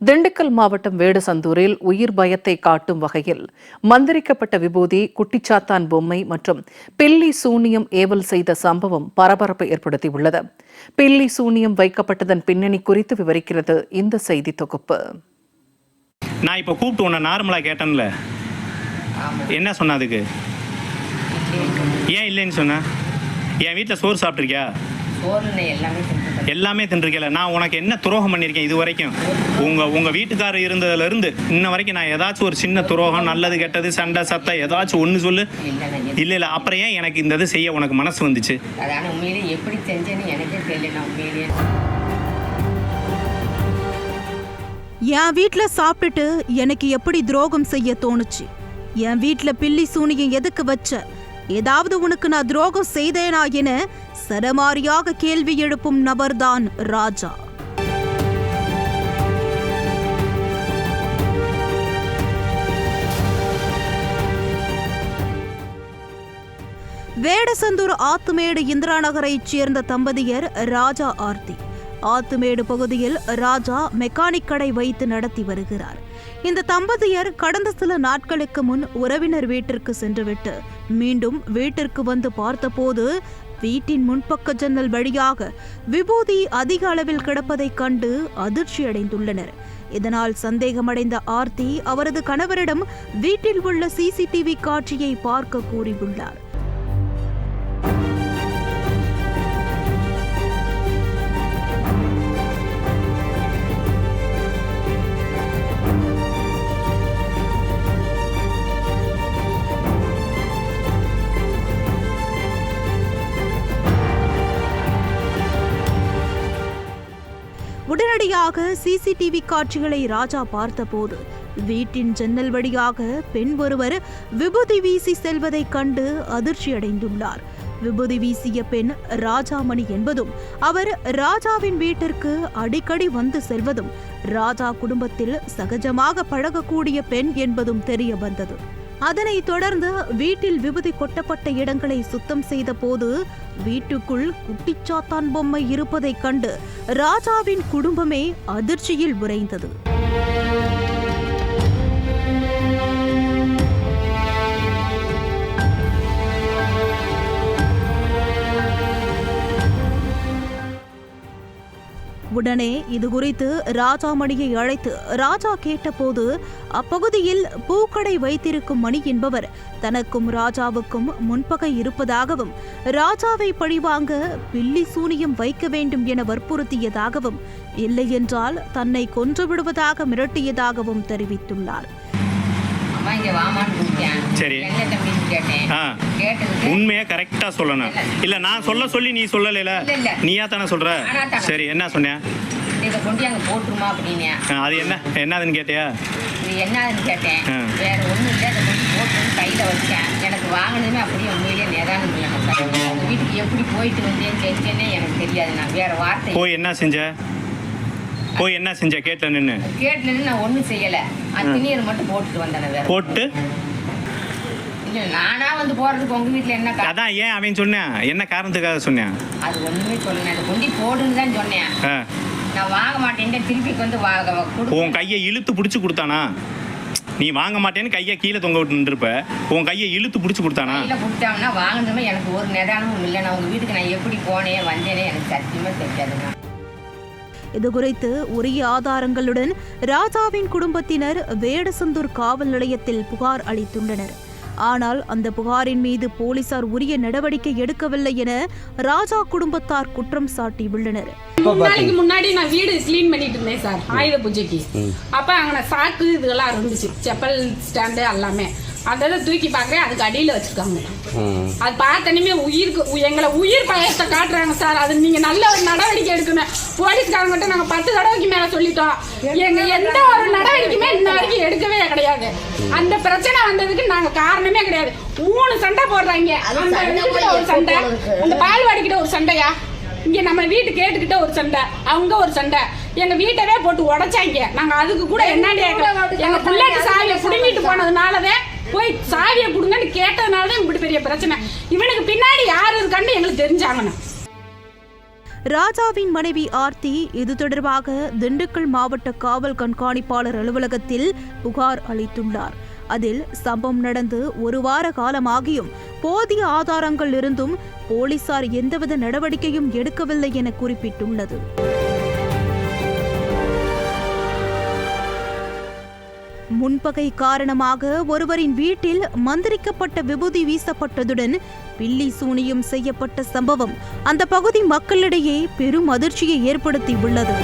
திண்டுக்கல் மாவட்டம் வேடசந்தூரில் உயிர் பயத்தை காட்டும் வகையில் மந்திரிக்கப்பட்ட விபூதி குட்டிச்சாத்தான் பொம்மை மற்றும் பில்லி சூனியம் ஏவல் செய்த சம்பவம் பரபரப்பை ஏற்படுத்தியுள்ளது. பில்லி சூனியம் வைக்கப்பட்டதன் பின்னணி குறித்து விவரிக்கிறது இந்த செய்தி தொகுப்பு. நான் இப்போ கூப்பிட்டு உன்னை நார்மலாக கேட்டேன்ல. என்ன சொன்ன அதுக்கு? ஏன் இல்லைன்னு சொன்ன? என் வீட்டில் சோறு சாப்பிட்ருக்கியா எல்லாமே தின்றுருக்கல நான் உனக்கு என்ன துரோகம் பண்ணியிருக்கேன் இது வரைக்கும் உங்கள் உங்கள் வீட்டுக்காரர் இருந்ததுலேருந்து இன்ன வரைக்கும் நான் ஏதாச்சும் ஒரு சின்ன துரோகம் நல்லது கெட்டது சண்டை சத்தம் ஏதாச்சும் ஒன்று சொல்லு. இல்லை இல்லை. அப்புறம் ஏன் எனக்கு இந்த இது செய்ய உனக்கு மனசு வந்துச்சு? எப்படி செஞ்சேன்னு எனக்கே தெரியல உண்மையிலேயே என் வீட்ல சாப்பிட்டுட்டு எனக்கு எப்படி துரோகம் செய்ய தோணுச்சு? என் வீட்ல பில்லி சூனியம் எதுக்கு வச்ச? ஏதாவது உனக்கு நான் துரோகம் செய்தேனா என சரமாரியாக கேள்வி எழுப்பும் நபர்தான் ராஜா. வேடசந்தூர் ஆத்துமேடு இந்திரா நகரைச் சேர்ந்த தம்பதியர் ராஜா ஆர்த்தி. ஆத்துமேடு பகுதியில் ராஜா மெக்கானிக் கடை வைத்து நடத்தி வருகிறார். இந்த தம்பதியர் கடந்த சில நாட்களுக்கு முன் உறவினர் வீட்டிற்கு சென்றுவிட்டு மீண்டும் வீட்டிற்கு வந்து பார்த்தபோது வீட்டின் முன்பக்க ஜன்னல் வழியாக விபூதி அதிக அளவில் கிடப்பதைக் கண்டு அதிர்ச்சி அடைந்துள்ளனர் இதனால் சந்தேகமடைந்த ஆர்த்தி அவரது கணவரிடம் வீட்டில் உள்ள சிசிடிவி காட்சியை பார்க்க கூறியுள்ளார். உடனடியாக சிசிடிவி காட்சிகளை ராஜா பார்த்தபோது வீட்டின் ஜன்னல் வழியாக பெண் ஒருவர் விபூதி வீசி செல்வதைக் கண்டு அதிர்ச்சியடைந்துள்ளார். விபூதி வீசிய பெண் ராஜாமணி என்பதும் அவர் ராஜாவின் வீட்டிற்கு அடிக்கடி வந்து செல்வதும் ராஜா குடும்பத்தில் சகஜமாக பழகக்கூடிய பெண் என்பதும் தெரிய வந்தது. அதனைத் தொடர்ந்து வீட்டில் விபதி கொட்டப்பட்ட இடங்களை சுத்தம் செய்த போது வீட்டுக்குள் குட்டிச்சாத்தான் பொம்மை இருப்பதைக் கண்டு ராஜாவின் குடும்பமே அதிர்ச்சியில் உறைந்தது. உடனே இது குறித்து ராஜா மணியை அழைத்து ராஜா கேட்டபோது அப்பகுதியில் பூக்கடை வைத்திருக்கும் மணி என்பவர் தனக்கும் ராஜாவுக்கும் முன்பகை இருப்பதாகவும் ராஜாவை பழிவாங்க பில்லி சூனியம் வைக்க வேண்டும் என வற்புறுத்தியதாகவும் இல்லையென்றால் தன்னை கொன்று விடுவதாக மிரட்டியதாகவும் தெரிவித்துள்ளார். அம்மா இங்க வாமான்னு கூப்பிட்டேன். சரி. என்ன தம்பின்னு கேட்டேன். ஆ. கேட்டதுக்கு உண்மையை கரெக்டாக சொல்லணும். இல்லை. நான் சொல்ல சொல்லி நீ சொல்லலைல. இல்ல. நீயா தானே நானா தானே. சரி என்ன சொன்னேன் இதை கொண்டு அங்க போட்டுருமா அப்படின்னு ஆ, அது என்ன? என்னதுன்னு கேட்டியா? இது என்னதுன்னு கேட்டேன். ஆ. வேற ஒண்ணும் இல்லை இதை கொண்டு போட்டுன்னு கையில வச்சேன் எனக்கு வாங்கினதுமே அப்படியே உண்மையிலேயே நேதானம் சார் உங்க வீட்டுக்கு எப்படி போயிட்டு வந்தேன்னு செஞ்சேன்னே எனக்கு தெரியாது. நான் வேற வார்த்தை போய் என்ன செஞ்ச? போய் என்ன செஞ்ச? கேட்ட நின்று கேட்டுன்னு நான் ஒண்ணும் செய்யல. அத்தினியர் மட்டும் போட்டுட்டு வந்தேன் போட்டு? இல்ல நானா வந்து போறதுக்கு உங்க வீட்டுல என்ன அதான் ஏன் அவன் சொன்னேன். என்ன காரணத்துக்காக சொன்னேன்? அது ஒண்ணுமே சொல்லல. அதை கொண்டு போடுன்னு தான் சொன்னேன். நான் வாங்க மாட்டேன்ட்டு திருப்பி வந்து வா- வா- கொடு- உன் கையை இழுத்து பிடிச்சி கொடுத்தானா? நீ வாங்க மாட்டேன்னு கையை கீழே தொங்க விட்டு இருப்ப உன் கையை இழுத்து பிடிச்சி கொடுத்தானா? கையில கொடுத்தாங்கன்னா வாங்கினதுமே எனக்கு ஒரு நிதானமும் இல்லை. நான் உங்க வீட்டுக்கு நான் எப்படி போனேன் வந்தேனே எனக்கு சத்தியமா தெரியாதுங்க இது குறித்து உரிய ஆதாரங்களுடன் ராஜாவின் குடும்பத்தினர் வேடசந்தூர் காவல் நிலையத்தில் புகார் அளித்துள்ளனர். ஆனால் அந்த புகாரின் மீது போலீசார் உரிய நடவடிக்கை எடுக்கவில்லை என ராஜா குடும்பத்தார் குற்றம் சாட்டியுள்ளனர். நாளைக்கு முன்னாடி நான் வீடு க்ளீன் பண்ணிட்டு இருந்தேன் சார். ஆயுத பூஜைக்கு. அப்ப அங்கே சாக்கு இதெல்லாம் இருந்துச்சு. செப்பல் ஸ்டாண்டு எல்லாமே. அதெல்லாம் தூக்கி பார்க்கறேன். அதுக்கு அடியில வச்சிருக்காங்க. அது பார்த்தனுமே உயிருக்கு எங்களை உயிர் பயத்தை காட்டுறாங்க சார் அது நீங்க நல்ல ஒரு நடவடிக்கை எடுக்கணும். போலீஸ்காரங்கிட்ட நாங்க பத்து தடவைக்கு மேல சொல்லிட்டோம். எங்க எந்த ஒரு நடவடிக்கையுமே இன்ன வரைக்கும் எடுக்கவே கிடையாது. அந்த பிரச்சனை வந்ததுக்கு நாங்க காரணமே கிடையாது. மூணு சண்டை போடுறாங்க. அந்த இதுகிட்ட ஒரு சண்டை. அந்த பால்வாடிக்கிட்ட ஒரு சண்டையா? இங்க நம்ம வீட்டு கேட்டுக்கிட்ட ஒரு சண்டை. அவங்க ஒரு சண்டை. எங்க வீட்டவே போட்டு உடைச்சாங்க. நாங்க அதுக்கு கூட என்னடி எங்க பிள்ளைக்கு சாவியை புடுங்கிட்டு போனதுனாலதான் போய் சாவியை கொடுங்கன்னு கேட்டதுனாலதான் இப்படி பெரிய பிரச்சனை. இவனுக்கு பின்னாடி யார் இருக்கான்னு எங்களுக்கு தெரிஞ்சாங்கண்ணா ராஜாவின் மனைவி ஆர்த்தி இது தொடர்பாக திண்டுக்கல் மாவட்ட காவல் கண்காணிப்பாளர் அலுவலகத்தில் புகார் அளித்துள்ளார். அதில் சம்பவம் நடந்து ஒரு வார காலமாகியும் போதிய ஆதாரங்கள் இருந்தும் போலீசார் எந்தவித நடவடிக்கையும் எடுக்கவில்லை என குறிப்பிட்டுள்ளது. முன்பகை காரணமாக ஒருவரின் வீட்டில் மந்திரிக்கப்பட்ட விபூதி வீசப்பட்டதுடன் பில்லி சூனியம் செய்யப்பட்ட சம்பவம் அந்த பகுதி மக்களிடையே பெரும் அதிர்ச்சியை ஏற்படுத்தி உள்ளது